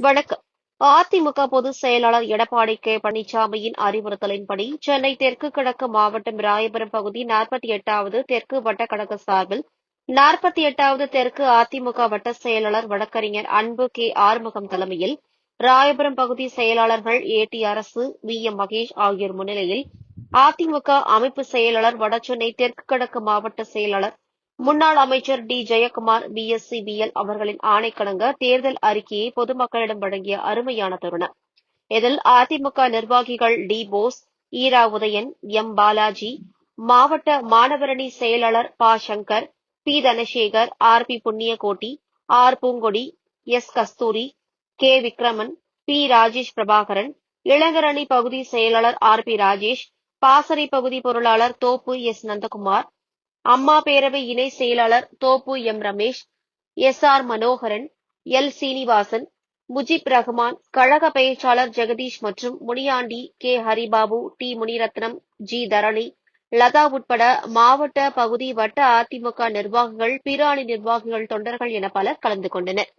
வணக்கம். அதிமுக பொதுச் செயலாளர் எடப்பாடி கே. பழனிசாமியின் அறிவுறுத்தலின்படி சென்னை தெற்கு கிழக்கு மாவட்டம் ராயபுரம் பகுதி நாற்பத்தி எட்டாவது தெற்கு வட்டக்கழக சார்பில் நாற்பத்தி எட்டாவது தெற்கு அதிமுக வட்ட செயலாளர் வழக்கறிஞர் அன்பு கே. ஆறுமுகம் தலைமையில் ராயபுரம் பகுதி செயலாளர்கள் A. D. Arasu V M. Mahesh ஆகியோர் முன்னிலையில் அதிமுக அமைப்பு செயலாளர் வடசென்னை தெற்கு கிழக்கு மாவட்ட செயலாளர் முன்னாள் அமைச்சர் டி. ஜெயக்குமார் பி. எஸ். சிபிஎல் அவர்களின் ஆணைக்கணங்க தேர்தல் அறிக்கையை பொதுமக்களிடம் வழங்கிய அருமையான தருணம். இதில் அதிமுக நிர்வாகிகள் டி. போஸ் ஈரா உதயன் எம். பாலாஜி மாவட்ட மாணவரணி செயலாளர் ப. Shankar P. Dhanasekar R. P. Punniyakoti R. Poongodi S. Kasthuri K. Vikraman P. Rajesh Prabhakaran இளைஞரணி பகுதி செயலாளர் ஆர். பி. ராஜேஷ் பாசறை பகுதி பொருளாளர் தோப்பு எஸ். நந்தகுமார் அம்மா பேரவை இணை செயலாளர் Thoppu M Ramesh S R Manoharan L Srinivasan Mujib Rahman கழக பேச்சாளர் ஜெகதீஷ் மற்றும் Muniyandi K Haribabu T Muniratnam G Dharani Latha உட்பட மாவட்ட பகுதி வட்ட அதிமுக நிர்வாகிகள் பிற அணி நிர்வாகிகள் தொண்டர்கள் என பலர் கலந்து கொண்டனர்.